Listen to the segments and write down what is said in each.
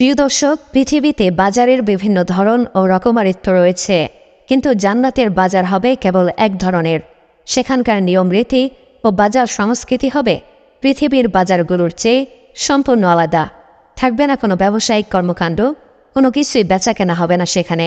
প্রিয় দর্শক, পৃথিবীতে বাজারের বিভিন্ন ধরন ও রকমারিত্ব রয়েছে, কিন্তু জান্নাতের বাজার হবে কেবল এক ধরনের। সেখানকার নিয়ম রীতি ও বাজার সংস্কৃতি হবে পৃথিবীর বাজারগুলোর চেয়ে সম্পূর্ণ আলাদা। থাকবে না কোনো ব্যবসায়িক কর্মকাণ্ড, কোনো কিছুই বেচা কেনা হবে না সেখানে।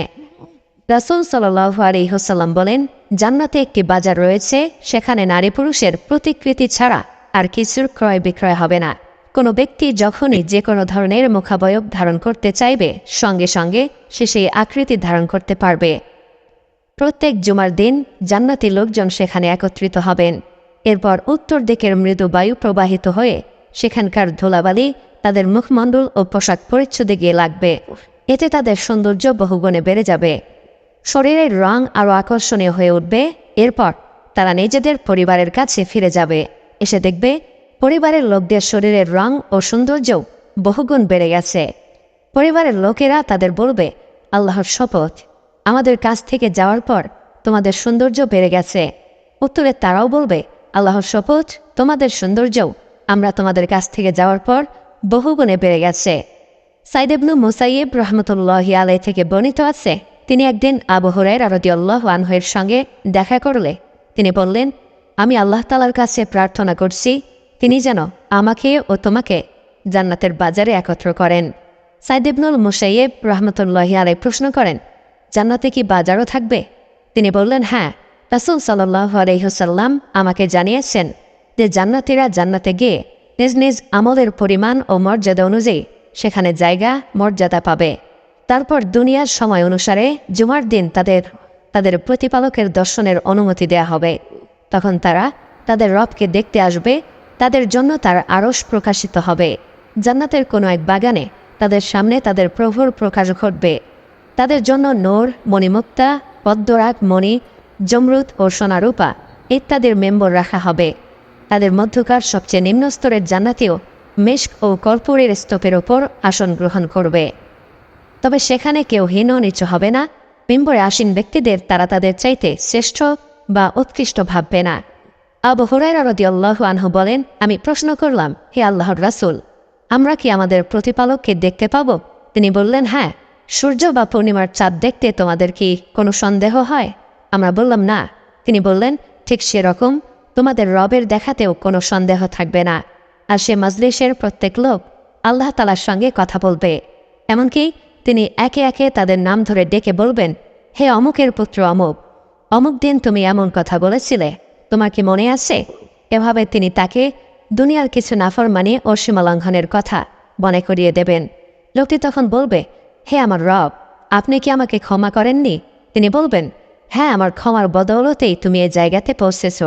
রাসুল সাল্লাহ আলিহসাল্লাম বলেন, জান্নাতে একটি বাজার রয়েছে, সেখানে নারী পুরুষের প্রতিকৃতি ছাড়া আর কিছুর ক্রয় বিক্রয় হবে না। কোনো ব্যক্তি যখনই যে কোনো ধরনের মুখাবয়ব ধারণ করতে চাইবে, সঙ্গে সঙ্গে সে সেই আকৃতি ধারণ করতে পারবে। প্রত্যেক জুমার দিন জান্নাতি লোকজন সেখানে একত্রিত হবেন। এরপর উত্তর দিকের মৃদু বায়ু প্রবাহিত হয়ে সেখানকার ধুলাবালি তাদের মুখমণ্ডল ও পোশাক পরিচ্ছদে গিয়ে লাগবে। এতে তাদের সৌন্দর্য বহুগুণে বেড়ে যাবে। শরীরের রং আরও আকর্ষণীয় হয়ে উঠবে। এরপর তারা নিজেদের পরিবারের কাছে ফিরে যাবে। এসে দেখবে পরিবারের লোকদের শরীরের রং ও সৌন্দর্যও বহুগুণ বেড়ে গেছে। পরিবারের লোকেরা তাদের বলবে, আল্লাহর শপথ। আমাদের কাছ থেকে যাওয়ার পর তোমাদের সৌন্দর্য বেড়ে গেছে। উত্তরে তারাও বলবে, আল্লাহর শপথ, তোমাদের সৌন্দর্যও আমরা তোমাদের কাছ থেকে যাওয়ার পর বহুগুণে বেড়ে গেছে। সাইদেবনু মুসাইব রহমতুল্লাহ আলাই থেকে বর্ণিত আছে, তিনি একদিন আবু হরাইর আরদিয়াল্লাহ আনহের সঙ্গে দেখা করলে তিনি বললেন, আমি আল্লাহ তালার কাছে প্রার্থনা করছি তিনি যেন আমাকে ও তোমাকে জান্নাতের বাজারে একত্র করেন। সাইদেবনুল মুসাইব রহমতুল্লাহ আলাই প্রশ্ন করেন, জান্নাতে কি বাজারও থাকবে? তিনি বললেন হ্যাঁ রাসুল সাল্লাহ আলহিহসাল্লাম আমাকে জানিয়েছেন যে জান্নাতিরা জান্নাতে গিয়ে নিজ নিজ আমলের পরিমাণ ও মর্যাদা অনুযায়ী সেখানে জায়গা, মর্যাদা পাবে। তারপর দুনিয়ার সময় অনুসারে জুমার দিন তাদের তাদের প্রতিপালকের দর্শনের অনুমতি দেয়া হবে। তখন তারা তাদের রবকে দেখতে আসবে তাদের জন্য তার আড়স প্রকাশিত হবে। জান্নাতের কোনো এক বাগানে তাদের সামনে তাদের প্রভুর প্রকাশ ঘটবে। তাদের জন্য নোর, মণিমুক্তা, পদ্মরাগ, মণি, জমরুদ ও সোনারূপা ইত্যাদির মেম্বর রাখা হবে। তাদের মধ্যকার সবচেয়ে নিম্ন স্তরের জান্নাতিও মেশক ও কর্পূরের স্তূপের ওপর আসন গ্রহণ করবে। তবে সেখানে কেউ হীন নিচু হবে না। মেম্বরে আসীন ব্যক্তিদের তারা তাদের চাইতে শ্রেষ্ঠ বা উৎকৃষ্ট ভাববে না। আবু হরাইরা আল্লাহ আনহু বলেন, আমি প্রশ্ন করলাম, হে আল্লাহর রাসুল, আমরা কি আমাদের প্রতিপালককে দেখতে পাব? তিনি বললেন হ্যাঁ সূর্য বা পূর্ণিমার চাঁদ দেখতে তোমাদের কি কোনো সন্দেহ হয়? আমরা বললাম, না। তিনি বললেন, ঠিক সেরকম, তোমাদের রবের দেখাতেও কোনো সন্দেহ থাকবে না। আর সে মজলিসের প্রত্যেক লোক আল্লাহ তালার সঙ্গে কথা বলবে। এমনকি তিনি একে একে তাদের নাম ধরে ডেকে বলবেন, হে অমুকের পুত্র অমুক অমুক দিন তুমি এমন কথা বলেছিলে। তোমার কি মনে আছে? এভাবে তিনি তাকে দুনিয়ার কিছু নাফরমানি ও সীমালঙ্ঘনের কথা মনে করিয়ে দেবেন। লোকটি তখন বলবে, হে আমার রব, আপনি কি আমাকে ক্ষমা করেননি? তিনি বলবেন হ্যাঁ আমার ক্ষমার বদৌলতেই তুমি এই জায়গাতে পৌঁছেছ।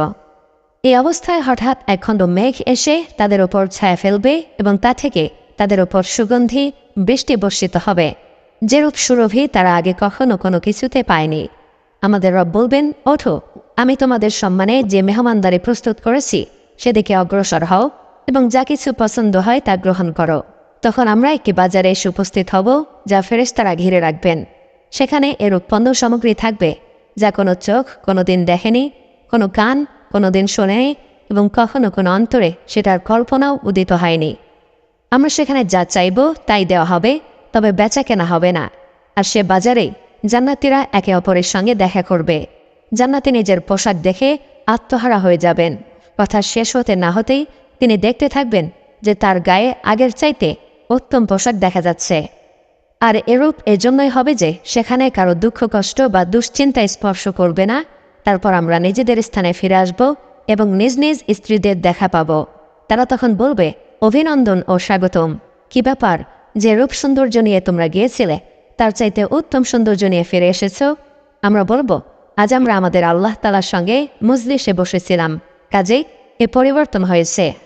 এই অবস্থায় হঠাৎ একখণ্ড মেঘ এসে তাদের ওপর ছায়া ফেলবে এবং তা থেকে তাদের ওপর সুগন্ধি, বৃষ্টি বর্ষিত হবে। যেরূপ সুরভি তারা আগে কখনো কোনো কিছুতে পায়নি। আমাদের রব বলবেন, ওঠো আমি তোমাদের সম্মানে যে মেহমানদারি প্রস্তুত করেছি, সেদিকে অগ্রসর হও এবং যা কিছু পছন্দ হয় তা গ্রহণ করো। তখন আমরা একটি বাজারে এসে উপস্থিত হব, যা ফেরেশতারা ঘিরে রাখবেন। সেখানে এরূপ পণ্য সামগ্রী থাকবে, যা কোনো চোখ কোনো দিন দেখেনি, কোনো কান কোনো দিন শোনেনি এবং কখনো কোনো অন্তরে সেটার কল্পনাও উদিত হয়নি। আমরা সেখানে যা চাইব তাই দেওয়া হবে, তবে বেচা কেনা হবে না। আর সে বাজারেই জান্নাতিরা একে অপরের সঙ্গে দেখা করবে। জান্নাতি নিজের পোশাক দেখে আত্মহারা হয়ে যাবেন। কথা শেষ হতে না হতেই তিনি দেখতে থাকবেন যে তার গায়ে আগের চাইতে উত্তম পোশাক দেখা যাচ্ছে। আর এরূপ এজন্যই হবে যে সেখানে কারও দুঃখ, কষ্ট বা দুশ্চিন্তায় স্পর্শ করবে না। তারপর আমরা নিজেদের স্থানে ফিরে আসব এবং নিজ নিজ স্ত্রীদের দেখা পাব। তারা তখন বলবে, অভিনন্দন ও স্বাগতম। কি ব্যাপার? যে রূপ সৌন্দর্য নিয়ে তোমরা গিয়েছিলে, তার চাইতে উত্তম সৌন্দর্য নিয়ে ফিরে এসেছ? আমরা বলব আজ আমরা আমাদের আল্লাহ তালার সঙ্গে মজলিসে বসেছিলাম। কাজেই এ পরিবর্তন হয়েছে।